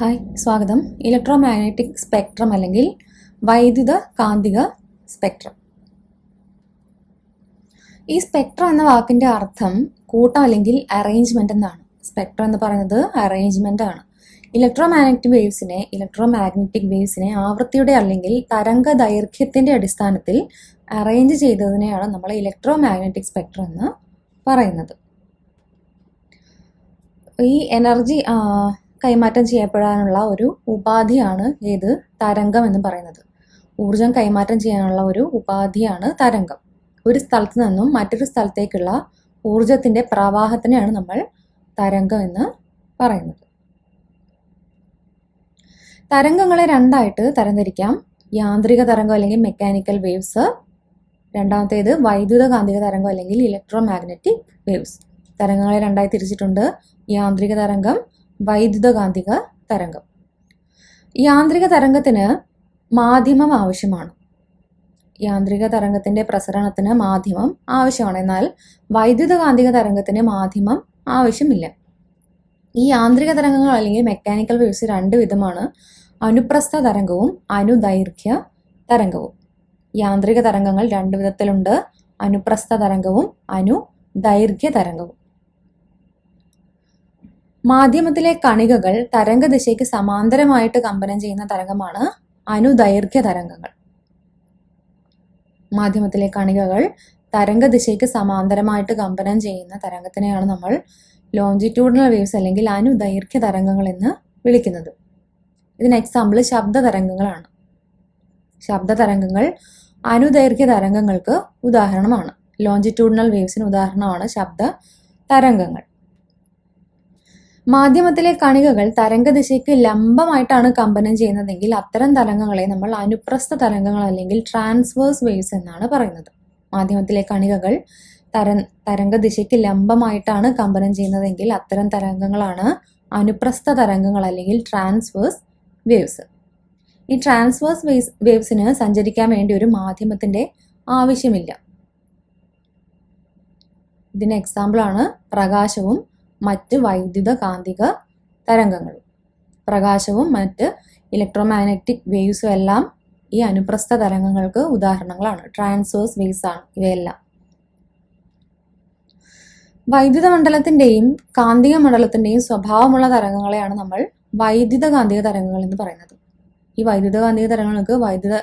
Hi സ്വാഗതം. Electro magnetic spectrum അല്ലെങ്കിൽ വൈദ്യുത കാന്തിക സ്പെക്ട്രം. ഈ സ്പെക്ട്രം എന്ന വാക്കിന്റെ അർത്ഥം കൂട്ടം അല്ലെങ്കിൽ അറേഞ്ച്മെന്റ് എന്നാണ്. സ്പെക്ട്രം എന്ന് പറയുന്നത് അറേഞ്ച്മെന്റ് ആണ്. ഇലക്ട്രോ മാഗ്നറ്റിക് വേവ്സിനെ ഇലക്ട്രോ മാഗ്നറ്റിക് വേവ്സിനെ ആവൃത്തിയുടെ അല്ലെങ്കിൽ തരംഗ ദൈർഘ്യത്തിന്റെ അടിസ്ഥാനത്തിൽ അറേഞ്ച് ചെയ്തതിനെയാണ് നമ്മൾ ഇലക്ട്രോ മാഗ്നറ്റിക് സ്പെക്ട്രം എന്ന് പറയുന്നത്. ഈ എനർജി കൈമാറ്റം ചെയ്യപ്പെടാനുള്ള ഒരു ഉപാധിയാണ് ഏത്? തരംഗം എന്ന് പറയുന്നത്. ഊർജം കൈമാറ്റം ചെയ്യാനുള്ള ഒരു ഉപാധിയാണ് തരംഗം. ഒരു സ്ഥലത്ത് നിന്നും മറ്റൊരു സ്ഥലത്തേക്കുള്ള ഊർജത്തിന്റെ പ്രവാഹത്തിനെയാണ് നമ്മൾ തരംഗം എന്ന് പറയുന്നത്. തരംഗങ്ങളെ രണ്ടായിട്ട് തരംതിരിക്കാം. യാന്ത്രിക തരംഗം അല്ലെങ്കിൽ മെക്കാനിക്കൽ വേവ്സ് രണ്ടാമത്തേത് വൈദ്യുത കാന്തിക തരംഗം അല്ലെങ്കിൽ ഇലക്ട്രോ മാഗ്നറ്റിക് വേവ്സ് തരംഗങ്ങളെ രണ്ടായി തിരിച്ചിട്ടുണ്ട്. യാന്ത്രിക തരംഗം വൈദ്യുത കാന്തിക തരംഗം യാന്ത്രിക തരംഗത്തിന് മാധ്യമം ആവശ്യമാണ്. യാന്ത്രിക തരംഗത്തിന്റെ പ്രസരണത്തിന് മാധ്യമം ആവശ്യമാണ്. എന്നാൽ വൈദ്യുതകാന്തിക തരംഗത്തിന് മാധ്യമം ആവശ്യമില്ല. ഈ യാന്ത്രിക തരംഗങ്ങൾ അല്ലെങ്കിൽ മെക്കാനിക്കൽ വേവ്സ് രണ്ട് വിധമാണ്. അനുപ്രസ്ഥ തരംഗവും അനുദൈർഘ്യ തരംഗവും. യാന്ത്രിക തരംഗങ്ങൾ രണ്ട് വിധത്തിലുണ്ട്. അനുപ്രസ്ഥ തരംഗവും അനുദൈർഘ്യ തരംഗവും. മാധ്യമത്തിലെ കണികകൾ തരംഗദിശയ്ക്ക് സമാന്തരമായിട്ട് കമ്പനം ചെയ്യുന്ന തരംഗമാണ് അനുദൈർഘ്യ തരംഗങ്ങൾ. മാധ്യമത്തിലെ കണികകൾ തരംഗദിശയ്ക്ക് സമാന്തരമായിട്ട് കമ്പനം ചെയ്യുന്ന തരംഗത്തിനെയാണ് നമ്മൾ ലോഞ്ചിറ്റ്യൂഡിനൽ വേവ്സ് അല്ലെങ്കിൽ അനുദൈർഘ്യ തരംഗങ്ങൾ എന്ന് വിളിക്കുന്നത്. ഇതിന് എക്സാമ്പിൾ ശബ്ദ തരംഗങ്ങളാണ്. ശബ്ദ തരംഗങ്ങൾ അനുദൈർഘ്യ തരംഗങ്ങൾക്ക് ഉദാഹരണമാണ്. ലോഞ്ചിറ്റ്യൂഡിനൽ വേവ്സിന് ഉദാഹരണമാണ് ശബ്ദ തരംഗങ്ങൾ. മാധ്യമത്തിലെ കണികകൾ തരംഗദിശയ്ക്ക് ലംബമായിട്ടാണ് കമ്പനം ചെയ്യുന്നതെങ്കിൽ അത്തരം തരംഗങ്ങളെ നമ്മൾ അനുപ്രസ്ഥ തരംഗങ്ങൾ അല്ലെങ്കിൽ ട്രാൻസ്വേഴ്സ് വേവ്സ് എന്നാണ് പറയുന്നത്. മാധ്യമത്തിലെ കണികകൾ തര തരംഗദിശയ്ക്ക് ലംബമായിട്ടാണ് കമ്പനം ചെയ്യുന്നതെങ്കിൽ അത്തരം തരംഗങ്ങളാണ് അനുപ്രസ്ഥ തരംഗങ്ങൾ അല്ലെങ്കിൽ ട്രാൻസ്വേഴ്സ് വേവ്സ്. ഈ ട്രാൻസ്വേഴ്സ് വേവ്സ് വേവ്സിന് സഞ്ചരിക്കാൻ വേണ്ടി ഒരു മാധ്യമത്തിന്റെ ആവശ്യമില്ല. ഇതിന് എക്സാമ്പിളാണ് പ്രകാശവും മറ്റ് വൈദ്യുത കാന്തിക തരംഗങ്ങളും. പ്രകാശവും മറ്റ് ഇലക്ട്രോമാഗ്നറ്റിക് വേവ്സും എല്ലാം ഈ അനുപ്രസ്ഥ തരംഗങ്ങൾക്ക് ഉദാഹരണങ്ങളാണ്. ട്രാൻസ്വേഴ്സ് വേവ്സ് ആണ് ഇവയെല്ലാം. വൈദ്യുത മണ്ഡലത്തിന്റെയും കാന്തിക മണ്ഡലത്തിന്റെയും സ്വഭാവമുള്ള തരംഗങ്ങളെയാണ് നമ്മൾ വൈദ്യുത കാന്തിക തരംഗങ്ങൾ എന്ന് പറയുന്നത്. ഈ വൈദ്യുത കാന്തിക തരംഗങ്ങൾക്ക് വൈദ്യുത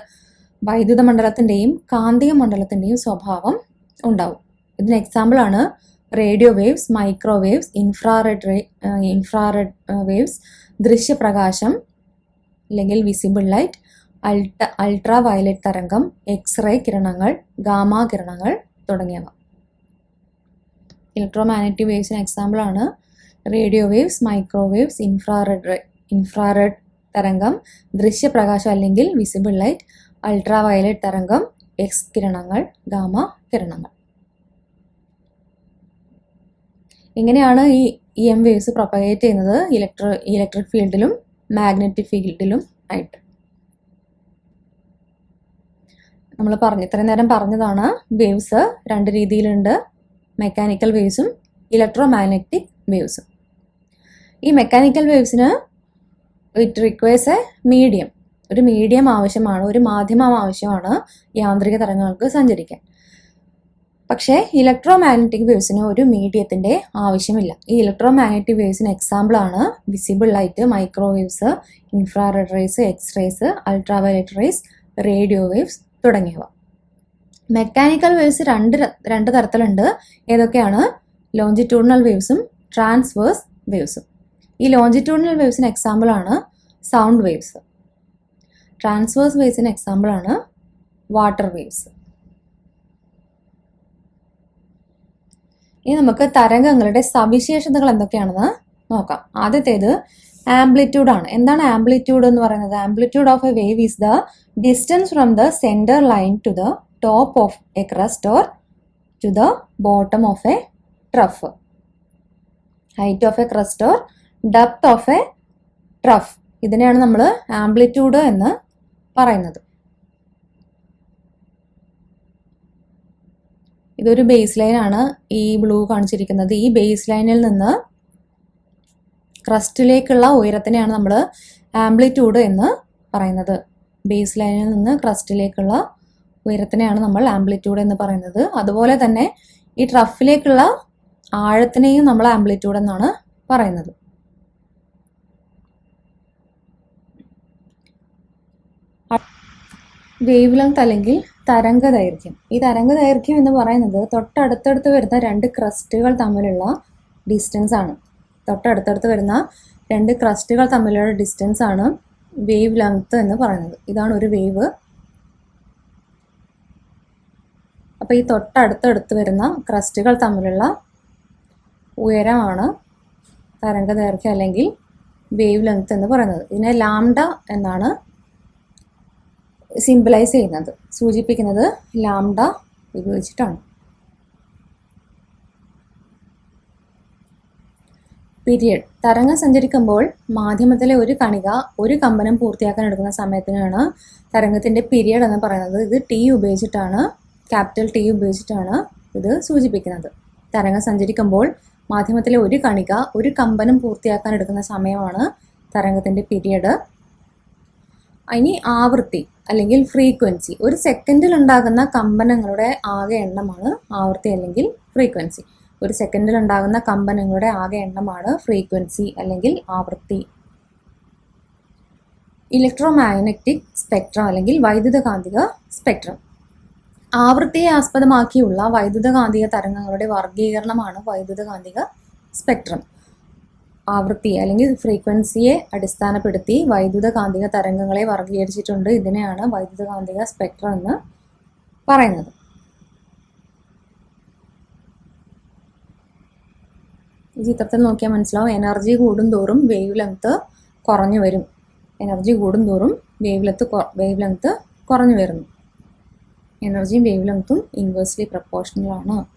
വൈദ്യുത മണ്ഡലത്തിന്റെയും കാന്തിക മണ്ഡലത്തിന്റെയും സ്വഭാവം ഉണ്ടാവും. ഇതിന് എക്സാമ്പിൾ ആണ് radio waves microwaves infrared infrared waves ദൃശ്യപ്രകാശം അല്ലെങ്കിൽ വിസിബിൾ ലൈറ്റ് അൾട്ട അൾട്രാ വയലറ്റ് തരംഗം എക്സ്റേ കിരണങ്ങൾ ഗാമാ കിരണങ്ങൾ തുടങ്ങിയവ. ഇലക്ട്രോമാഗ്നറ്റിക് വേവ്സിന് എക്സാമ്പിൾ ആണ്. Radio waves microwaves infrared infrared തരംഗം ദൃശ്യപ്രകാശം അല്ലെങ്കിൽ വിസിബിൾ ലൈറ്റ് അൾട്രാ വയലറ്റ് തരംഗം എക്സ് കിരണങ്ങൾ ഗാമ കിരണങ്ങൾ. ഇങ്ങനെയാണ് ഈ ഇ എം വേവ്സ് പ്രൊപ്പഗേറ്റ് ചെയ്യുന്നത് ഇലക്ട്രോ ഇലക്ട്രിക് ഫീൽഡിലും മാഗ്നറ്റിക് ഫീൽഡിലും ആയിട്ട്. നമ്മൾ പറഞ്ഞു ഇത്രയും നേരം പറഞ്ഞതാണ് വേവ്സ് രണ്ട് രീതിയിലുണ്ട്. മെക്കാനിക്കൽ വേവ്സും ഇലക്ട്രോ മാഗ്നറ്റിക് വേവ്സും ഈ മെക്കാനിക്കൽ വേവ്സിന് ഇറ്റ് റിക്വയർസ് എ മീഡിയം ഒരു മീഡിയം ആവശ്യമാണ് ഒരു മാധ്യമം ആവശ്യമാണ് യാന്ത്രിക തരംഗങ്ങൾക്ക് സഞ്ചരിക്കാൻ. പക്ഷേ ഇലക്ട്രോ മാഗ്നറ്റിക് വേവ്സിന് ഒരു മീഡിയത്തിന്റെ ആവശ്യമില്ല. ഈ ഇലക്ട്രോ മാഗ്നറ്റിക് വേവ്സിന് എക്സാമ്പിൾ ആണ് visible light microwaves infrared rays X rays ultraviolet rays radio waves തുടങ്ങിയവ. മെക്കാനിക്കൽ വേവ്സ് രണ്ട് രണ്ട് തരത്തിലുണ്ട്. ഏതൊക്കെയാണ്? ലോഞ്ചിറ്റ്യൂഡിനൽ വേവ്സും ട്രാൻസ്വേഴ്സ് വേവ്സും ഈ ലോഞ്ചിറ്റ്യൂഡിനൽ വേവ്സിന് എക്സാമ്പിൾ ആണ് സൗണ്ട് വേവ്സ് ട്രാൻസ്വേഴ്സ് വേവ്സിന് എക്സാമ്പിൾ ആണ് വാട്ടർ വേവ്സ് ഇനി നമുക്ക് തരംഗങ്ങളുടെ സവിശേഷതകൾ എന്തൊക്കെയാണെന്ന് നോക്കാം. ആദ്യത്തേത് ആംപ്ലിറ്റ്യൂഡ് ആണ്. എന്താണ് ആംപ്ലിറ്റ്യൂഡ് എന്ന് പറയുന്നത്? Amplitude of a wave is the distance from the centre line to the top of a crest or to the bottom of a trough. Height of a crest or depth of a trough. ഇതിനെയാണ് നമ്മൾ amplitude എന്ന് പറയുന്നത്. ഇതൊരു base ആണ് ഈ blue കാണിച്ചിരിക്കുന്നത്. ഈ base ലൈനിൽ നിന്ന് ക്രസ്റ്റിലേക്കുള്ള ഉയരത്തിനെയാണ് നമ്മൾ ആംപ്ലിറ്റ്യൂഡ് എന്ന് പറയുന്നത്. ബേസ് ലൈനിൽ നിന്ന് ക്രസ്റ്റിലേക്കുള്ള ഉയരത്തിനെയാണ് നമ്മൾ ആംപ്ലിറ്റ്യൂഡ് എന്ന് പറയുന്നത്. അതുപോലെ തന്നെ ഈ ട്രഫിലേക്കുള്ള ആഴത്തിനെയും നമ്മൾ ആംപ്ലിറ്റ്യൂഡ് എന്നാണ് പറയുന്നത്. വേവ് ലെങ്ത് അല്ലെങ്കിൽ തരംഗ ദൈർഘ്യം ഈ തരംഗ ദൈർഘ്യം എന്ന് പറയുന്നത് തൊട്ടടുത്തടുത്ത് വരുന്ന രണ്ട് ക്രസ്റ്റുകൾ തമ്മിലുള്ള ഡിസ്റ്റൻസ് ആണ്. തൊട്ടടുത്തടുത്ത് വരുന്ന രണ്ട് ക്രസ്റ്റുകൾ തമ്മിലുള്ള ഡിസ്റ്റൻസ് ആണ് വേവ് ലെങ്ത് എന്ന് പറയുന്നത്. ഇതാണ് ഒരു വേവ്. അപ്പോൾ ഈ തൊട്ടടുത്തടുത്ത് വരുന്ന ക്രസ്റ്റുകൾ തമ്മിലുള്ള ഉയരമാണ് തരംഗ ദൈർഘ്യം അല്ലെങ്കിൽ വേവ് ലെങ്ത് എന്ന് പറയുന്നത്. ഇതിനെ ലാംഡ എന്നാണ് സിംബലൈസ് ചെയ്യുന്നത്. സൂചിപ്പിക്കുന്നത് ലാംഡ ഉപയോഗിച്ചിട്ടാണ്. പീരിയഡ് തരംഗം സഞ്ചരിക്കുമ്പോൾ മാധ്യമത്തിലെ ഒരു കണിക ഒരു കമ്പനം പൂർത്തിയാക്കാൻ എടുക്കുന്ന സമയത്തിനാണ് തരംഗത്തിന്റെ പീരിയഡ് എന്ന് പറയുന്നത്. ഇത് ടി ഉപയോഗിച്ചിട്ടാണ് ക്യാപിറ്റൽ ടി ഉപയോഗിച്ചിട്ടാണ് ഇത് സൂചിപ്പിക്കുന്നത്. തരംഗം സഞ്ചരിക്കുമ്പോൾ മാധ്യമത്തിലെ ഒരു കണിക ഒരു കമ്പനം പൂർത്തിയാക്കാൻ എടുക്കുന്ന സമയമാണ് തരംഗത്തിന്റെ പീരിയഡ് ഇനി ആവൃത്തി. അല്ലെങ്കിൽ ഫ്രീക്വൻസി ഒരു സെക്കൻഡിൽ ഉണ്ടാകുന്ന കമ്പനങ്ങളുടെ ആകെ എണ്ണമാണ് ആവൃത്തി അല്ലെങ്കിൽ ഫ്രീക്വൻസി ഒരു സെക്കൻഡിൽ ഉണ്ടാകുന്ന കമ്പനങ്ങളുടെ ആകെ എണ്ണമാണ് ഫ്രീക്വൻസി അല്ലെങ്കിൽ ആവൃത്തി. ഇലക്ട്രോമാഗ്നറ്റിക് സ്പെക്ട്രം അല്ലെങ്കിൽ വൈദ്യുതകാന്തിക സ്പെക്ട്രം ആവൃത്തിയെ ആസ്പദമാക്കിയുള്ള വൈദ്യുതകാന്തിക തരംഗങ്ങളുടെ വർഗീകരണമാണ് വൈദ്യുതകാന്തിക സ്പെക്ട്രം ആവൃത്തി അല്ലെങ്കിൽ ഫ്രീക്വൻസിയെ അടിസ്ഥാനപ്പെടുത്തി വൈദ്യുതകാന്തിക തരംഗങ്ങളെ വർഗീകരിച്ചിട്ടുണ്ട് ഇതിനെയാണ് വൈദ്യുതകാന്തിക സ്പെക്ട്രം എന്ന് പറയുന്നത്. ഈ ചിത്രത്തിൽ നോക്കിയാൽ മനസ്സിലാവും. എനർജി കൂടുന്തോറും വേവ് ലെങ്ത് കുറഞ്ഞു വരും. എനർജി കൂടുന്തോറും വേവ് ലെങ്ത് വേവ് ലെങ്ത് കുറഞ്ഞു വരുന്നു. എനർജിയും വേവ് ലെങ്ത്തും ഇൻവേഴ്സ്ലി പ്രപ്പോർഷണൽ ആണ്.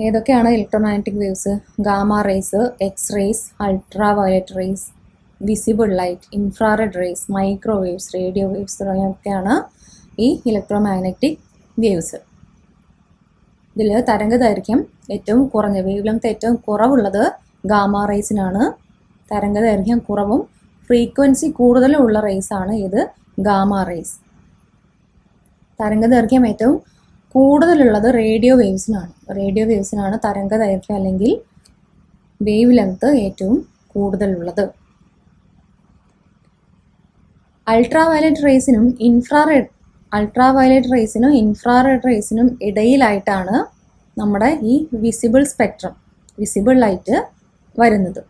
ഏതൊക്കെയാണ് electromagnetic waves gamma rays X rays ultraviolet rays visible light infrared rays microwaves radio waves തുടങ്ങിയൊക്കെയാണ് ഈ ഇലക്ട്രോമാഗ്നറ്റിക് വേവ്സ് ഇതിൽ തരംഗ ദൈർഘ്യം ഏറ്റവും കുറഞ്ഞ വേവ് ലെങ്ത് ഏറ്റവും കുറവുള്ളത് ഗാമ റേസിനാണ് തരംഗ ദൈർഘ്യം കുറവും ഫ്രീക്വൻസി കൂടുതലും ഉള്ള റേസാണ് ഇത് ഗാമ റേസ് തരംഗ ദൈർഘ്യം ഏറ്റവും കൂടുതലുള്ളത് റേഡിയോ വേവ്സിനാണ്. റേഡിയോ വേവ്സിനാണ് തരംഗ ദൈർഘ്യം അല്ലെങ്കിൽ വേവ് ലെങ്ത് ഏറ്റവും കൂടുതലുള്ളത്. അൾട്രാ വയലറ്റ് റേസിനും ഇൻഫ്രാറെഡ് അൾട്രാ വയലറ്റ് റേസിനും ഇൻഫ്രാറെഡ് റേസിനും ഇടയിലായിട്ടാണ് നമ്മുടെ ഈ വിസിബിൾ സ്പെക്ട്രം വിസിബിൾ ലൈറ്റ് വരുന്നത്.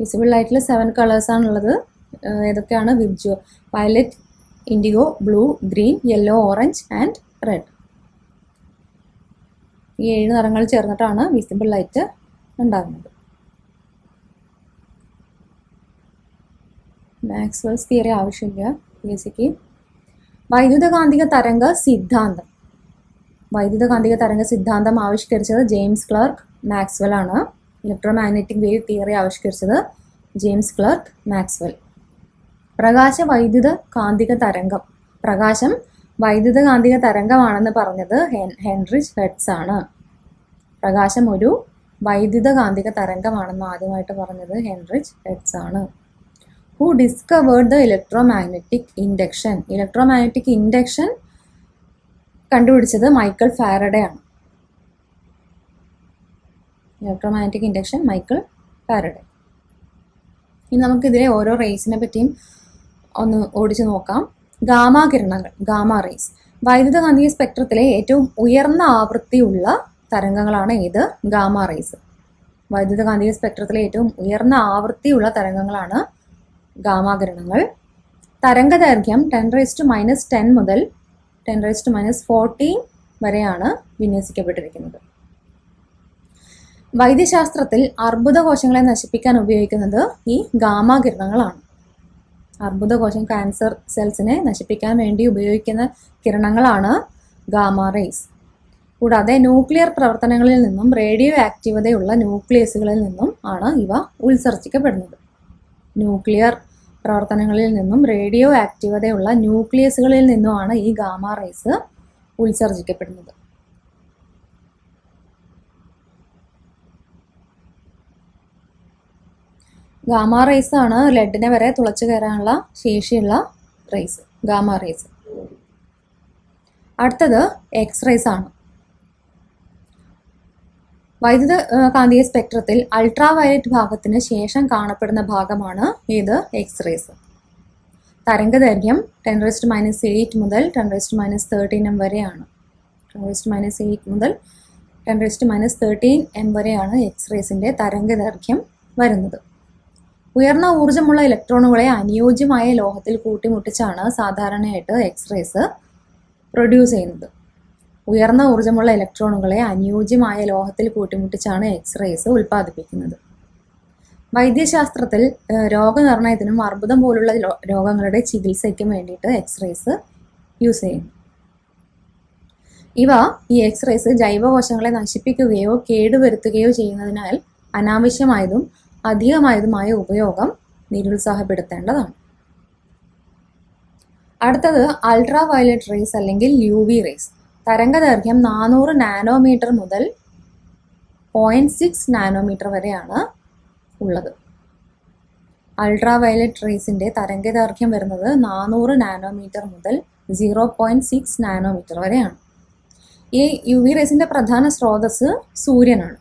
വിസിബിൾ ലൈറ്റിൽ സെവൻ കളേഴ്സാണുള്ളത്. ഏതൊക്കെയാണ്? വിബ്ജോ violet indigo blue green yellow orange and red. ഈ ഏഴ് നിറങ്ങൾ ചേർന്നിട്ടാണ് വിസിബിൾ ലൈറ്റ് ഉണ്ടാകുന്നത്. മാക്സ്വെൽസ് തിയറി ആവശ്യമില്ല പി എസ് സിക്ക് വൈദ്യുതകാന്തിക തരംഗ സിദ്ധാന്തം. വൈദ്യുതകാന്തിക തരംഗ സിദ്ധാന്തം ആവിഷ്കരിച്ചത് ജെയിംസ് ക്ലർക്ക് മാക്സ്വെൽ ആണ്. ഇലക്ട്രോമാഗ്നറ്റിക് വേവ് തിയറി ആവിഷ്കരിച്ചത് ജെയിംസ് ക്ലർക്ക് മാക്സ്വെൽ. പ്രകാശ വൈദ്യുത കാന്തിക തരംഗം. പ്രകാശം വൈദ്യുത കാന്തിക തരംഗമാണെന്ന് പറഞ്ഞത് ഹെൻ ഹെൻറിച്ച് ഹെഡ്സ് ആണ്. പ്രകാശം ഒരു വൈദ്യുത കാന്തിക തരംഗമാണെന്ന് ആദ്യമായിട്ട് പറഞ്ഞത് ഹെൻറിച്ച് ഹെഡ്സ് ആണ്. Who discovered the electromagnetic induction electromagnetic induction കണ്ടുപിടിച്ചത് മൈക്കിൾ ഫാരഡേ ആണ്. Electromagnetic induction Michael Faraday. ഇനി നമുക്കിതിലെ ഓരോ റേസിനെ പറ്റിയും ഒന്ന് ഓടിച്ചു നോക്കാം. ഗാമ കിരണങ്ങൾ ഗാമ റേസ് വൈദ്യുതകാന്തിക സ്പെക്ട്രത്തിലെ ഏറ്റവും ഉയർന്ന ആവൃത്തിയുള്ള തരംഗങ്ങളാണ് ഏത് ഗാമ റേസ് വൈദ്യുതകാന്തിക സ്പെക്ട്രത്തിലെ ഏറ്റവും ഉയർന്ന ആവൃത്തിയുള്ള തരംഗങ്ങളാണ് ഗാമാകിരണങ്ങൾ തരംഗദൈർഘ്യം തരംഗ ദൈർഘ്യം ten raise to minus ten മുതൽ ten raise to minus fourteen വരെയാണ് വിന്യസിക്കപ്പെട്ടിരിക്കുന്നത്. വൈദ്യശാസ്ത്രത്തിൽ അർബുദ കോശങ്ങളെ നശിപ്പിക്കാൻ ഉപയോഗിക്കുന്നത് ഈ ഗാമ കിരണങ്ങളാണ് അർബുദ കോശം ക്യാൻസർ സെൽസിനെ നശിപ്പിക്കാൻ വേണ്ടി ഉപയോഗിക്കുന്ന കിരണങ്ങളാണ് ഗാമ റേസ് കൂടാതെ ന്യൂക്ലിയർ പ്രവർത്തനങ്ങളിൽ നിന്നും റേഡിയോ ആക്റ്റീവതയുള്ള ന്യൂക്ലിയസുകളിൽ നിന്നും ആണ് ഇവ ഉത്സർജിക്കപ്പെടുന്നത്. ന്യൂക്ലിയർ പ്രവർത്തനങ്ങളിൽ നിന്നും റേഡിയോ ആക്റ്റീവതയുള്ള ന്യൂക്ലിയസുകളിൽ നിന്നുമാണ് ഈ ഗാമ റേസ് ഉത്സർജിക്കപ്പെടുന്നത്. ഗാമ റേസ് ആണ് ലെഡിനെ വരെ തുളച്ചു കയറാനുള്ള ശേഷിയുള്ള റേസ് ഗാമ റേസ് അടുത്തത് എക്സ് റേസ് ആണ്. വൈദ്യുത കാന്തിക സ്പെക്ട്രത്തിൽ അൾട്രാ വയലറ്റ് ഭാഗത്തിന് ശേഷം കാണപ്പെടുന്ന ഭാഗമാണ് ഇത് എക്സ് റേസ് തരംഗദൈർഘ്യം ടെൻ റെസ്റ്റ് മൈനസ് എയ്റ്റ് മുതൽ ten raised minus thirteen m വരെയാണ്. ടെൻ റെസ്റ്റ് മൈനസ് എയ്റ്റ് മുതൽ ten raised minus thirteen m വരെയാണ് എക്സ് റേസിന്റെ തരംഗദൈർഘ്യം വരുന്നത്. ഉയർന്ന ഊർജമുള്ള ഇലക്ട്രോണുകളെ അനുയോജ്യമായ ലോഹത്തിൽ കൂട്ടിമുട്ടിച്ചാണ് സാധാരണയായിട്ട് എക്സ് റേസ് പ്രൊഡ്യൂസ് ചെയ്യുന്നത്. ഉയർന്ന ഊർജമുള്ള ഇലക്ട്രോണുകളെ അനുയോജ്യമായ ലോഹത്തിൽ കൂട്ടിമുട്ടിച്ചാണ് എക്സ് റേസ് ഉൽപ്പാദിപ്പിക്കുന്നത്. വൈദ്യശാസ്ത്രത്തിൽ രോഗനിർണയത്തിനും അർബുദം പോലുള്ള രോഗങ്ങളുടെ ചികിത്സയ്ക്കും വേണ്ടിയിട്ട് എക്സ് റേസ് യൂസ് ചെയ്യുന്നു. ഇവ ഈ എക്സ് റേസ് ജൈവകോശങ്ങളെ നശിപ്പിക്കുകയോ കേടുവരുത്തുകയോ ചെയ്യുന്നതിനാൽ അനാവശ്യമായതും അധികമായതുമായ ഉപയോഗം നിരുത്സാഹപ്പെടുത്തേണ്ടതാണ്. അടുത്തത് അൾട്രാ വയലറ്റ് റേസ് അല്ലെങ്കിൽ യു വി റേസ് തരംഗദൈർഘ്യം നാനൂറ് നാനോമീറ്റർ മുതൽ പോയിന്റ് സിക്സ് നാനോമീറ്റർ വരെയാണ് ഉള്ളത്. അൾട്രാ വയലറ്റ് റേസിന്റെ തരംഗദൈർഘ്യം വരുന്നത് നാനൂറ് നാനോമീറ്റർ മുതൽ സീറോ പോയിന്റ് സിക്സ് നാനോമീറ്റർ വരെയാണ്. ഈ യു വി റേസിന്റെ പ്രധാന സ്രോതസ് സൂര്യനാണ്.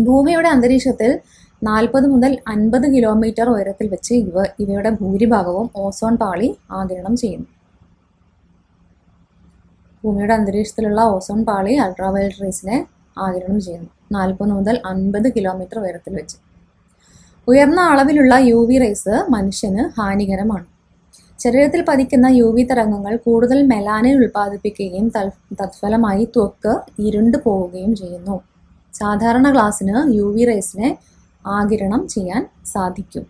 ഭൂമിയുടെ അന്തരീക്ഷത്തിൽ നാൽപ്പത് മുതൽ അൻപത് കിലോമീറ്റർ ഉയരത്തിൽ വെച്ച് ഇവ ഇവയുടെ ഭൂരിഭാഗവും ഓസോൺ പാളി ആഗിരണം ചെയ്യുന്നു. ഭൂമിയുടെ അന്തരീക്ഷത്തിലുള്ള ഓസോൺ പാളി അൾട്രാവയലറ്റ് റേസിനെ ആഗിരണം ചെയ്യുന്നു. നാൽപ്പത് മുതൽ അൻപത് കിലോമീറ്റർ ഉയരത്തിൽ വെച്ച്. ഉയർന്ന അളവിലുള്ള യു വി റേസ് മനുഷ്യന് ഹാനികരമാണ്. ശരീരത്തിൽ പതിക്കുന്ന യു വി തരംഗങ്ങൾ കൂടുതൽ മെലാനിൻ ഉൽപ്പാദിപ്പിക്കുകയും തത്ഫലമായി ത്വക്ക് ഇരുണ്ടു പോവുകയും ചെയ്യുന്നു. സാധാരണ ഗ്ലാസ്സിന് യു വി റേസിനെ ആഗിരണം ചെയ്യാൻ സാധിക്കും.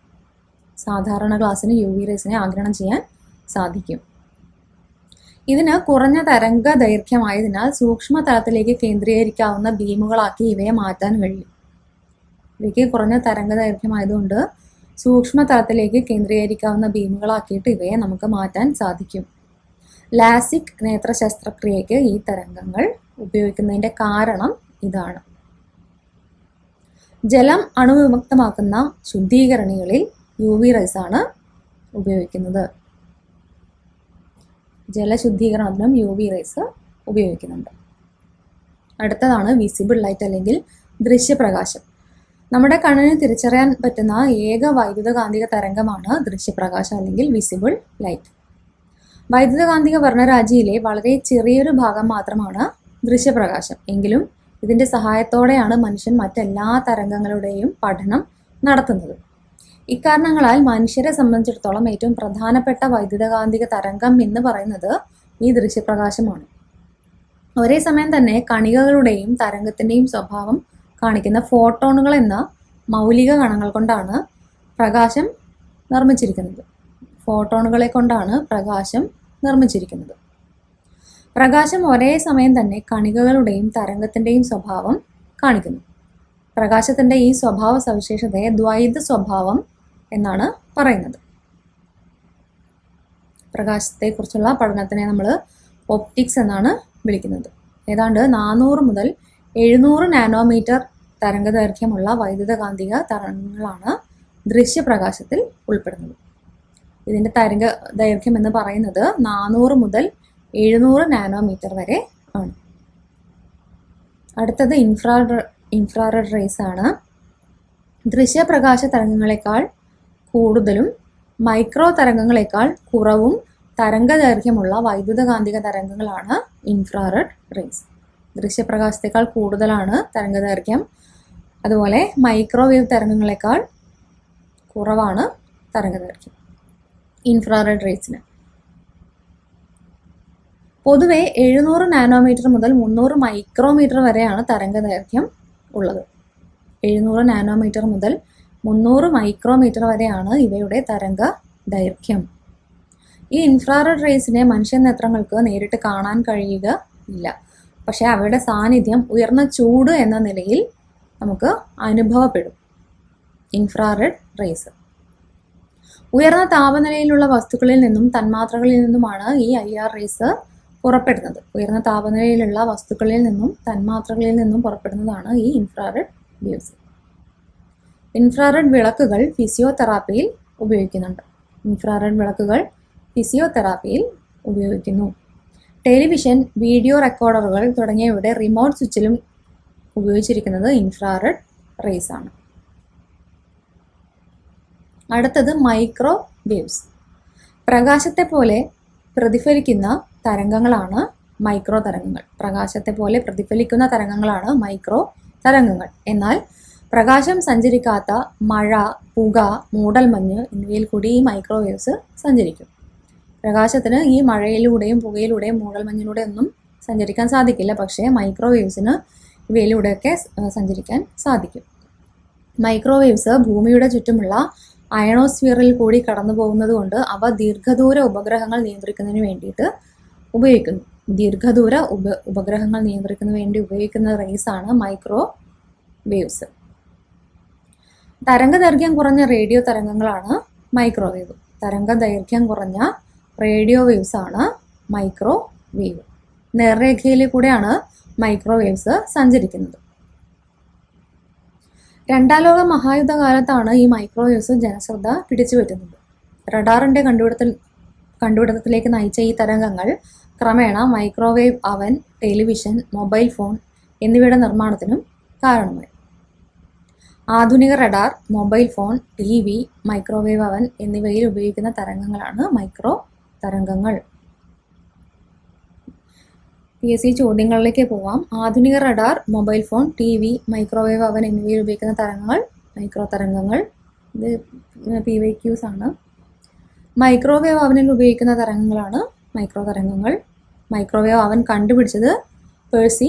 സാധാരണ ഗ്ലാസ്സിന് യു വി റേസിനെ ആഗിരണം ചെയ്യാൻ സാധിക്കും. ഇതിന് കുറഞ്ഞ തരംഗ ദൈർഘ്യമായതിനാൽ സൂക്ഷ്മ തലത്തിലേക്ക് കേന്ദ്രീകരിക്കാവുന്ന ബീമുകളാക്കി ഇവയെ മാറ്റാൻ കഴിയും. ഇവയ്ക്ക് കുറഞ്ഞ തരംഗ ദൈർഘ്യമായതുകൊണ്ട് സൂക്ഷ്മ തലത്തിലേക്ക് കേന്ദ്രീകരിക്കാവുന്ന ബീമുകളാക്കിയിട്ട് ഇവയെ നമുക്ക് മാറ്റാൻ സാധിക്കും. ലാസിക് നേത്ര ശസ്ത്രക്രിയയ്ക്ക് ഈ തരംഗങ്ങൾ ഉപയോഗിക്കുന്നതിന്റെ കാരണം ഇതാണ്. ജലം അണുവിമുക്തമാക്കുന്ന ശുദ്ധീകരണികളിൽ യു വി റൈസ് ആണ് ഉപയോഗിക്കുന്നത്. ജലശുദ്ധീകരണത്തിനും യു വി റൈസ് ഉപയോഗിക്കുന്നുണ്ട്. അടുത്തതാണ് വിസിബിൾ ലൈറ്റ് അല്ലെങ്കിൽ ദൃശ്യപ്രകാശം. നമ്മുടെ കണ്ണിന് തിരിച്ചറിയാൻ പറ്റുന്ന ഏക വൈദ്യുതകാന്തിക തരംഗമാണ് ദൃശ്യപ്രകാശം അല്ലെങ്കിൽ വിസിബിൾ ലൈറ്റ് വൈദ്യുതകാന്തിക വർണരാജിയിലെ വളരെ ചെറിയൊരു ഭാഗം മാത്രമാണ് ദൃശ്യപ്രകാശം. എങ്കിലും ഇതിന്റെ സഹായത്തോടെയാണ് മനുഷ്യൻ മറ്റെല്ലാ തരംഗങ്ങളുടെയും പഠനം നടത്തുന്നത്. ഇക്കാരണങ്ങളാൽ മനുഷ്യരെ സംബന്ധിച്ചിടത്തോളം ഏറ്റവും പ്രധാനപ്പെട്ട വൈദ്യുതകാന്തിക തരംഗം എന്ന് പറയുന്നത് ഈ ദൃശ്യപ്രകാശമാണ്. ഒരേ സമയം തന്നെ കണികകളുടെയും തരംഗത്തിന്റെയും സ്വഭാവം കാണിക്കുന്ന ഫോട്ടോണുകൾ എന്ന മൗലിക കണങ്ങൾ കൊണ്ടാണ് പ്രകാശം നിർമ്മിച്ചിരിക്കുന്നത്. ഫോട്ടോണുകളെ കൊണ്ടാണ് പ്രകാശം നിർമ്മിച്ചിരിക്കുന്നത്. പ്രകാശം ഒരേ സമയം തന്നെ കണികകളുടെയും തരംഗത്തിന്റെയും സ്വഭാവം കാണിക്കുന്നു. പ്രകാശത്തിന്റെ ഈ സ്വഭാവ സവിശേഷതയെ ദ്വൈത സ്വഭാവം എന്നാണ് പറയുന്നത്. പ്രകാശത്തെക്കുറിച്ചുള്ള പഠനത്തിനെ നമ്മൾ ഒപ്റ്റിക്സ് എന്നാണ് വിളിക്കുന്നത്. ഏതാണ്ട് നാനൂറ് മുതൽ എഴുന്നൂറ് നാനോമീറ്റർ തരംഗദൈർഘ്യമുള്ള വൈദ്യുതകാന്തിക തരംഗങ്ങളാണ് ദൃശ്യപ്രകാശത്തിൽ ഉൾപ്പെടുന്നത്. ഇതിന്റെ തരംഗ ദൈർഘ്യം എന്ന് പറയുന്നത് നാനൂറ് മുതൽ എഴുന്നൂറ് നാനോമീറ്റർ വരെ ആണ്. അടുത്തത് ഇൻഫ്രാ ഇൻഫ്രാറെഡ് റേസ് ആണ്. ദൃശ്യപ്രകാശ തരംഗങ്ങളെക്കാൾ കൂടുതലും മൈക്രോ തരംഗങ്ങളെക്കാൾ കുറവും തരംഗദൈർഘ്യമുള്ള വൈദ്യുതകാന്തിക തരംഗങ്ങളാണ് ഇൻഫ്രാറെഡ് റേസ് ദൃശ്യപ്രകാശത്തേക്കാൾ കൂടുതലാണ് തരംഗദൈർഘ്യം. അതുപോലെ മൈക്രോവേവ് തരംഗങ്ങളെക്കാൾ കുറവാണ് തരംഗദൈർഘ്യം. ഇൻഫ്രാറെഡ് റേസിന് പൊതുവെ എഴുന്നൂറ് നാനോമീറ്റർ മുതൽ മുന്നൂറ് മൈക്രോമീറ്റർ വരെയാണ് തരംഗദൈർഘ്യം ഉള്ളത്. എഴുന്നൂറ് നാനോമീറ്റർ മുതൽ മുന്നൂറ് മൈക്രോമീറ്റർ വരെയാണ് ഇവയുടെ തരംഗ ദൈർഘ്യം. ഈ ഇൻഫ്രാറെഡ് റേസിനെ മനുഷ്യ നേത്രങ്ങൾക്ക് നേരിട്ട് കാണാൻ കഴിയുക ഇല്ല. പക്ഷേ അവയുടെ സാന്നിധ്യം ഉയർന്ന ചൂട് എന്ന നിലയിൽ നമുക്ക് അനുഭവപ്പെടും. ഇൻഫ്രാറെഡ് റേസ് ഉയർന്ന താപനിലയിലുള്ള വസ്തുക്കളിൽ നിന്നും തന്മാത്രകളിൽ നിന്നുമാണ് ഈ ഐ ആർ റേസ് പുറപ്പെടുന്നത്. ഉയർന്ന താപനിലയിലുള്ള വസ്തുക്കളിൽ നിന്നും തന്മാത്രകളിൽ നിന്നും പുറപ്പെടുന്നതാണ് ഈ ഇൻഫ്രാറെഡ് വേവ്സ് ഇൻഫ്രാറെഡ് വിളക്കുകൾ ഫിസിയോതെറാപ്പിയിൽ ഉപയോഗിക്കുന്നുണ്ട്. ഇൻഫ്രാറെഡ് വിളക്കുകൾ ഫിസിയോതെറാപ്പിയിൽ ഉപയോഗിക്കുന്നു. ടെലിവിഷൻ വീഡിയോ റെക്കോർഡറുകൾ തുടങ്ങിയവയുടെ റിമോട്ട് സ്വിച്ചിലും ഉപയോഗിച്ചിരിക്കുന്നത് ഇൻഫ്രാറെഡ് റേസ് ആണ്. അടുത്തത് മൈക്രോ വേവ്സ് പ്രകാശത്തെ പോലെ പ്രതിഫലിക്കുന്ന തരംഗങ്ങളാണ് മൈക്രോ തരംഗങ്ങൾ. പ്രകാശത്തെ പോലെ പ്രതിഫലിക്കുന്ന തരംഗങ്ങളാണ് മൈക്രോ തരംഗങ്ങൾ. എന്നാൽ പ്രകാശം സഞ്ചരിക്കാത്ത മഴ പുക മൂടൽമഞ്ഞ് എന്നിവയിൽ കൂടി ഈ മൈക്രോവേവ്സ് സഞ്ചരിക്കും. പ്രകാശത്തിന് ഈ മഴയിലൂടെയും പുകയിലൂടെയും മൂടൽമഞ്ഞിലൂടെ ഒന്നും സഞ്ചരിക്കാൻ സാധിക്കില്ല. പക്ഷേ മൈക്രോവേവ്സിന് ഇവയിലൂടെയൊക്കെ സഞ്ചരിക്കാൻ സാധിക്കും. മൈക്രോവേവ്സ് ഭൂമിയുടെ ചുറ്റുമുള്ള അയണോസ്ഫിയറിൽ കൂടി കടന്നു പോകുന്നത് കൊണ്ട് അവ ദീർഘദൂര ഉപഗ്രഹങ്ങൾ നിയന്ത്രിക്കുന്നതിന് വേണ്ടിയിട്ട് ഉപയോഗിക്കുന്നു. ദീർഘദൂര ഉപ ഉപഗ്രഹങ്ങൾ നിയന്ത്രിക്കുന്നതിന് വേണ്ടി ഉപയോഗിക്കുന്ന റേസാണ് മൈക്രോ വേവ്സ് തരംഗദൈർഘ്യം കുറഞ്ഞ റേഡിയോ തരംഗങ്ങളാണ് മൈക്രോവേവ് തരംഗദൈർഘ്യം കുറഞ്ഞ റേഡിയോ വേവ്സ് ആണ് മൈക്രോ വേവ് നേർരേഖയിലെ കൂടെയാണ് മൈക്രോവേവ്സ് സഞ്ചരിക്കുന്നത്. രണ്ടാം ലോക മഹായുദ്ധ കാലത്താണ് ഈ മൈക്രോവേവ്സ് ജനശ്രദ്ധ പിടിച്ചു പറ്റുന്നത് റഡാറിന്റെ കണ്ടുപിടുത്തൽ കണ്ടുപിടുത്തത്തിലേക്ക് നയിച്ച ഈ തരംഗങ്ങൾ ക്രമേണ മൈക്രോവേവ് അവൻ ടെലിവിഷൻ മൊബൈൽ ഫോൺ എന്നിവയുടെ നിർമ്മാണത്തിനും കാരണമായി. ആധുനിക radar mobile phone T V microwave oven എന്നിവയിൽ ഉപയോഗിക്കുന്ന തരംഗങ്ങളാണ് മൈക്രോ തരംഗങ്ങൾ. പി എസ് സി ചോദ്യങ്ങളിലേക്ക് പോവാം. ആധുനിക radar mobile phone T V microwave oven എന്നിവയിൽ ഉപയോഗിക്കുന്ന തരംഗങ്ങൾ മൈക്രോ തരംഗങ്ങൾ ഇത് പി വൈ ക്യൂസ് ആണ്. മൈക്രോവേവ് അവനിൽ ഉപയോഗിക്കുന്ന തരംഗങ്ങളാണ് മൈക്രോ തരംഗങ്ങൾ. മൈക്രോവേവ് അവൻ കണ്ടുപിടിച്ചത് പേഴ്സി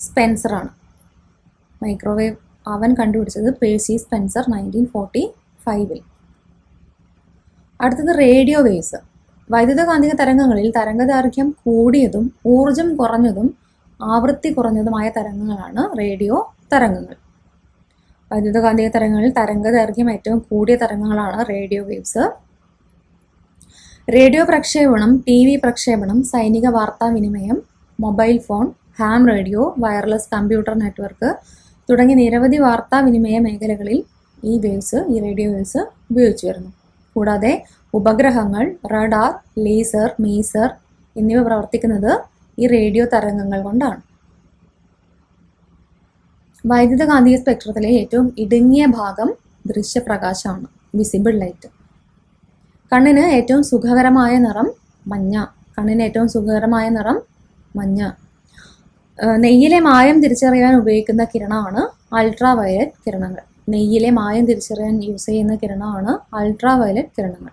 സ്പെൻസറാണ് മൈക്രോവേവ് അവൻ കണ്ടുപിടിച്ചത് പേഴ്സി സ്പെൻസർ നയന്റീൻ ഫോർട്ടി ഫൈവിൽ അടുത്തത് റേഡിയോ വേവ്സ് വൈദ്യുതകാന്തിക തരംഗങ്ങളിൽ തരംഗദൈർഘ്യം കൂടിയതും ഊർജം കുറഞ്ഞതും ആവൃത്തി കുറഞ്ഞതുമായ തരംഗങ്ങളാണ് റേഡിയോ തരംഗങ്ങൾ. വൈദ്യുതകാന്തിക തരംഗങ്ങളിൽ തരംഗദൈർഘ്യം ഏറ്റവും കൂടിയ തരംഗങ്ങളാണ് റേഡിയോ വേവ്സ് റേഡിയോ പ്രക്ഷേപണം ടി വി പ്രക്ഷേപണം സൈനിക വാർത്താവിനിമയം mobile phone ham radio wireless computer network തുടങ്ങി നിരവധി വാർത്താവിനിമയ മേഖലകളിൽ ഈ വേവ്സ് ഈ റേഡിയോ വേവ്സ് ഉപയോഗിച്ചു വരുന്നു. കൂടാതെ ഉപഗ്രഹങ്ങൾ റഡാർ ലേസർ മീസർ എന്നിവ പ്രവർത്തിക്കുന്നത് ഈ റേഡിയോ തരംഗങ്ങൾ കൊണ്ടാണ്. വൈദ്യുതകാന്തിക സ്പെക്ട്രത്തിലെ ഏറ്റവും ഇടുങ്ങിയ ഭാഗം ദൃശ്യപ്രകാശമാണ് വിസിബിൾ ലൈറ്റ് കണ്ണിന് ഏറ്റവും സുഖകരമായ നിറം മഞ്ഞ. കണ്ണിന് ഏറ്റവും സുഖകരമായ നിറം മഞ്ഞ. നെയ്യിലെ മായം തിരിച്ചറിയാൻ ഉപയോഗിക്കുന്ന കിരണമാണ് അൾട്രാ വയലറ്റ് കിരണങ്ങൾ. നെയ്യിലെ മായം തിരിച്ചറിയാൻ യൂസ് ചെയ്യുന്ന കിരണമാണ് അൾട്രാ വയലറ്റ് കിരണങ്ങൾ.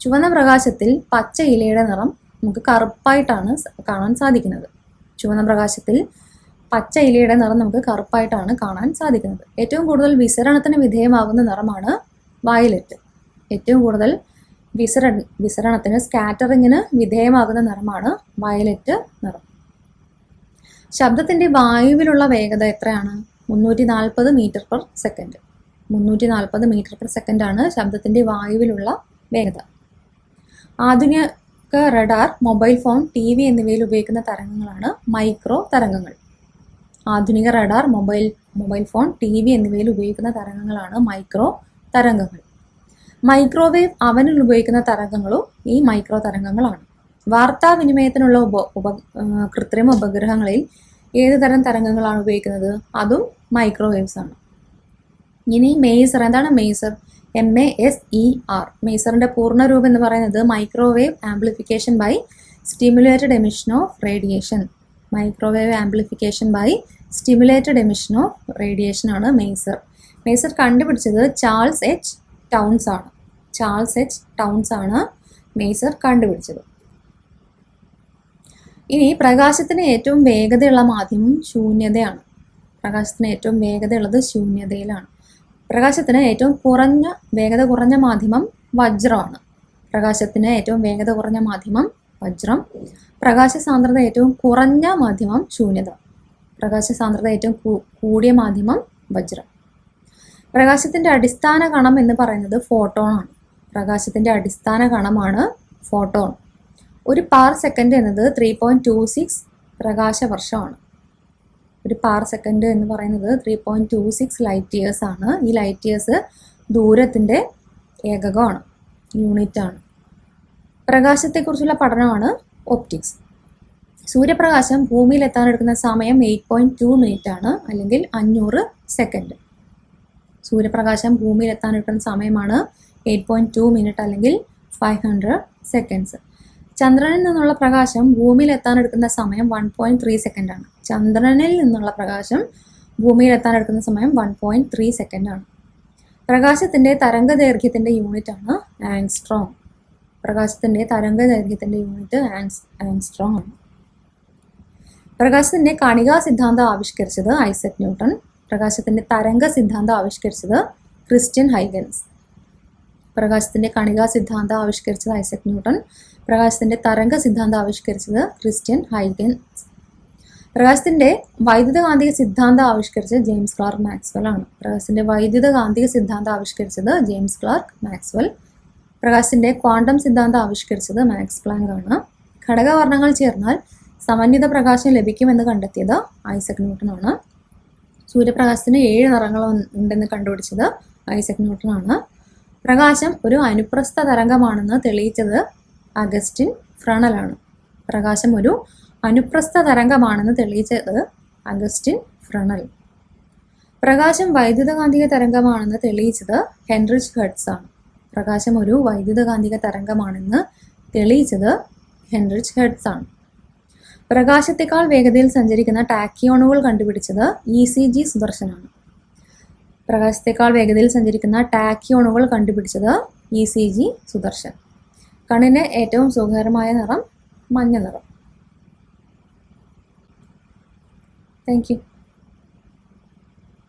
ചുവന്ന പ്രകാശത്തിൽ പച്ച ഇലയുടെ നിറം നമുക്ക് കറുപ്പായിട്ടാണ് കാണാൻ സാധിക്കുന്നത്. ചുവന്ന പ്രകാശത്തിൽ പച്ച ഇലയുടെ നിറം നമുക്ക് കറുപ്പായിട്ടാണ് കാണാൻ സാധിക്കുന്നത്. ഏറ്റവും കൂടുതൽ വിസരണത്തിന് വിധേയമാകുന്ന നിറമാണ് വയലറ്റ്. ഏറ്റവും കൂടുതൽ വിസര വിസരണത്തിന് സ്കാറ്ററിങ്ങിന് വിധേയമാകുന്ന നിറമാണ് വയലറ്റ് നിറം. ശബ്ദത്തിന്റെ വായുവിലുള്ള വേഗത എത്രയാണ്? മുന്നൂറ്റി നാൽപ്പത് മീറ്റർ പെർ സെക്കൻഡ്. മുന്നൂറ്റി നാൽപ്പത് മീറ്റർ പെർ സെക്കൻഡാണ് ശബ്ദത്തിന്റെ വായുവിലുള്ള വേഗത. ആധുനിക radar mobile phone T V എന്നിവയിൽ ഉപയോഗിക്കുന്ന തരംഗങ്ങളാണ് മൈക്രോ തരംഗങ്ങൾ. ആധുനിക radar mobile mobile phone T V എന്നിവയിൽ ഉപയോഗിക്കുന്ന തരംഗങ്ങളാണ് മൈക്രോ തരംഗങ്ങൾ. മൈക്രോവേവ് അവനിൽ ഉപയോഗിക്കുന്ന തരംഗങ്ങളും ഈ മൈക്രോ തരംഗങ്ങളാണ്. വാർത്താവിനിമയത്തിനുള്ള ഉപ ഉപ കൃത്രിമ ഉപഗ്രഹങ്ങളിൽ ഏത് തരം തരംഗങ്ങളാണ് ഉപയോഗിക്കുന്നത്? അതും മൈക്രോവേവ്സ് ആണ്. ഇനി മേസർ എന്താണ് maser? M A S E R മേസറിന്റെ പൂർണരൂപം എന്ന് പറയുന്നത് microwave amplification by stimulated emission of radiation. Microwave amplification by stimulated emission of radiation ആണ് മേസർ. മേസർ കണ്ടുപിടിച്ചത് ചാൾസ് എച്ച് ടൗൺസ് ആണ്. ചാൾസ് എച്ച് ടൗൺസ് ആണ് മേസർ കണ്ടുപിടിച്ചത്. ഇനി പ്രകാശത്തിന് ഏറ്റവും വേഗതയുള്ള മാധ്യമം ശൂന്യതയാണ്. പ്രകാശത്തിന് ഏറ്റവും വേഗതയുള്ളത് ശൂന്യതയിലാണ്. പ്രകാശത്തിന് ഏറ്റവും കുറഞ്ഞ വേഗത കുറഞ്ഞ മാധ്യമം വജ്രമാണ്. പ്രകാശത്തിന് ഏറ്റവും വേഗത കുറഞ്ഞ മാധ്യമം വജ്രം. പ്രകാശ സാന്ദ്രത ഏറ്റവും കുറഞ്ഞ മാധ്യമം ശൂന്യത. പ്രകാശ സാന്ദ്രത ഏറ്റവും കൂടിയ മാധ്യമം വജ്രം. പ്രകാശത്തിന്റെ അടിസ്ഥാന കണം എന്ന് പറയുന്നത് ഫോട്ടോൺ ആണ്. പ്രകാശത്തിന്റെ അടിസ്ഥാന കണമാണ് ഫോട്ടോൺ. ഒരു പാർ സെക്കൻഡ് എന്നത് ത്രീ പോയിന്റ് ടു സിക്സ് പ്രകാശവർഷമാണ്. ഒരു പാർ സെക്കൻഡ് എന്ന് പറയുന്നത് three point two six light years ആണ്. ഈ ലൈറ്റ് ഇയേഴ്സ് ദൂരത്തിന്റെ ഏകകമാണ് യൂണിറ്റാണ് പ്രകാശത്തെക്കുറിച്ചുള്ള പഠനമാണ് ഒപ്റ്റിക്സ് സൂര്യപ്രകാശം ഭൂമിയിൽ എത്താനെടുക്കുന്ന സമയം എയ്റ്റ് പോയിന്റ് ടു മിനിറ്റ് ആണ് അല്ലെങ്കിൽ അഞ്ഞൂറ് സെക്കൻഡ് സൂര്യപ്രകാശം ഭൂമിയിൽ എടുക്കുന്ന സമയമാണ് എയ്റ്റ് പോയിന്റ് ടു മിനിറ്റ് അല്ലെങ്കിൽ ഫൈവ് ഹൺഡ്രഡ് സെക്കൻഡ്സ് ചന്ദ്രനിൽ നിന്നുള്ള പ്രകാശം ഭൂമിയിൽ എത്താൻ എടുക്കുന്ന സമയം വൺ പോയിന്റ് ത്രീ സെക്കൻഡാണ് ചന്ദ്രനിൽ നിന്നുള്ള പ്രകാശം ഭൂമിയിൽ എത്താൻ എടുക്കുന്ന സമയം വൺ പോയിന്റ് ത്രീ സെക്കൻഡാണ് പ്രകാശത്തിന്റെ തരംഗദൈർഘ്യത്തിന്റെ യൂണിറ്റ് ആണ് ആങ്സ്ട്രോങ് പ്രകാശത്തിന്റെ തരംഗദൈർഘ്യത്തിന്റെ യൂണിറ്റ് ആങ്സ് ആങ്സ്ട്രോങ് ആണ്. പ്രകാശത്തിന്റെ കണികാ സിദ്ധാന്തം ആവിഷ്കരിച്ചത് ഐസക് ന്യൂട്ടൺ. പ്രകാശത്തിന്റെ തരംഗ സിദ്ധാന്തം ആവിഷ്കരിച്ചത് ക്രിസ്ത്യൻ ഹൈഗൻസ്. പ്രകാശത്തിന്റെ കണികാ സിദ്ധാന്തം ആവിഷ്കരിച്ചത് ഐസക് ന്യൂട്ടൺ. പ്രകാശത്തിന്റെ തരംഗ സിദ്ധാന്തം ആവിഷ്കരിച്ചത് ക്രിസ്ത്യൻ ഹൈഗൻസ്. പ്രകാശത്തിന്റെ വൈദ്യുതകാന്തിക സിദ്ധാന്തം ആവിഷ്കരിച്ചത് ജെയിംസ് ക്ലാർക്ക് മാക്സ്വൽ ആണ്. പ്രകാശത്തിന്റെ വൈദ്യുതകാന്തിക സിദ്ധാന്തം ആവിഷ്കരിച്ചത് ജെയിംസ് ക്ലാർക്ക് മാക്സ്വൽ. പ്രകാശത്തിന്റെ ക്വാണ്ടം സിദ്ധാന്തം ആവിഷ്കരിച്ചത് മാക്സ് പ്ലാങ്ക് ആണ്. ഘടകവർണങ്ങൾ ചേർന്നാൽ സമന്വിത പ്രകാശം ലഭിക്കുമെന്ന് കണ്ടെത്തിയത് ഐസക് ന്യൂട്ടൺ ആണ്. സൂര്യപ്രകാശത്തിന് ഏഴ് നിറങ്ങൾ ഉണ്ടെന്ന് കണ്ടുപിടിച്ചത് ഐസക് ന്യൂട്ടനാണ്. പ്രകാശം ഒരു അനുപ്രസ്ഥ തരംഗമാണെന്ന് തെളിയിച്ചത് അഗസ്റ്റിൻ ഫ്രണലാണ്. പ്രകാശം ഒരു അനുപ്രസ്ഥ തരംഗമാണെന്ന് തെളിയിച്ചത് അഗസ്റ്റിൻ ഫ്രണൽ. പ്രകാശം വൈദ്യുതകാന്തിക തരംഗമാണെന്ന് തെളിയിച്ചത് ഹെൻറിച്ച് ഹെഡ്സ് ആണ്. പ്രകാശം ഒരു വൈദ്യുതകാന്തിക തരംഗമാണെന്ന് തെളിയിച്ചത് ഹെൻറിച്ച് ഹെഡ്സ് ആണ്. പ്രകാശത്തെക്കാൾ വേഗതയിൽ സഞ്ചരിക്കുന്ന ടാക്കിയോണുകൾ കണ്ടുപിടിച്ചത് ഇ സി ജി സുദർശനാണ് പ്രകാശത്തെക്കാൾ വേഗതയിൽ സഞ്ചരിക്കുന്ന ടാക്കിയോണുകൾ കണ്ടുപിടിച്ചത് ഇ സി ജി സുദർശൻ. കണ്ണിന് ഏറ്റവും സുഖകരമായ നിറം മഞ്ഞ നിറം. Thank you